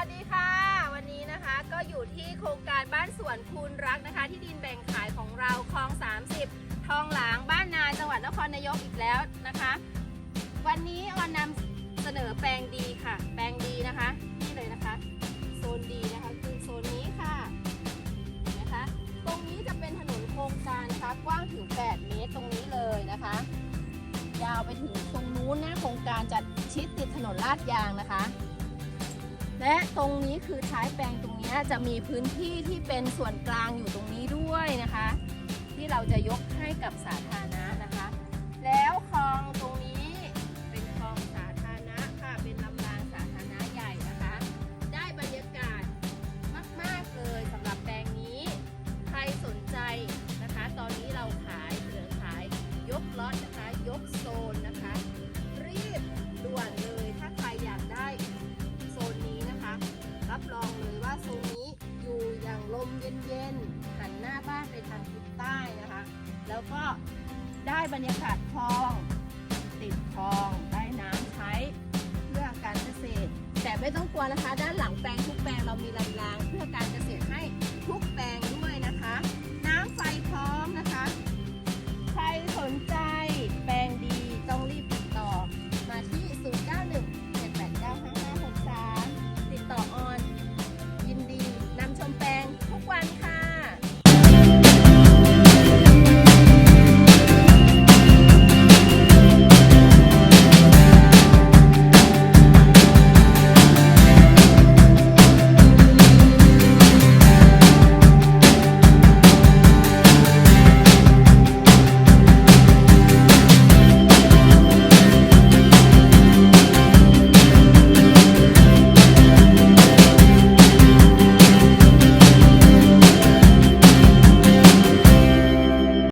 ัสดีค่ะ วันนี้นะคะก็อยู่ที่โครงการบ้านสวนคูณรักนะคะ ที่ดินแบ่งขายของเราคลอง 30 ทองหลางบ้านนาจังหวัดนครนายกอีกแล้วนะคะ วันนี้ออนนำเสนอแปลงดีค่ะ แปลงดีนะคะนี่เลยนะคะ โซนดีนะคะคือโซนนี้ค่ะนะคะ ตรงนี้จะเป็นถนนโครงการนะคะกว้างถึง 8 เมตรตรงนี้เลยนะคะ ยาวไปถึงตรงนู้นนะโครงการจะชิดติดถนนลาดยางนะคะ และตรงนี้คือท้ายแปลงตรงนี้จะมีพื้นที่ที่เป็นส่วนกลางอยู่ตรงนี้ด้วยนะคะ ที่เราจะยกให้กับสาธารณะนะคะ แล้วคลองตรงนี้เป็นคลองสาธารณะค่ะเป็นลำรางสาธารณะใหญ่นะคะ ได้บรรยากาศมากๆเลยสำหรับแปลงนี้ ใครสนใจนะคะ ตอนนี้เราขายเหลือขายยกล็อตนะคะยก เย็นๆหันหน้าบ้านไปทางทิศใต้นะคะ แล้วก็ได้บรรยากาศคลอง ติดคลองได้น้ำใช้เพื่อการเกษตร แต่ไม่ต้องกลัวนะคะ ด้านหลังแปลงทุกแปลงเรามีลำรางเพื่อการเกษตรให้ทุกแปลง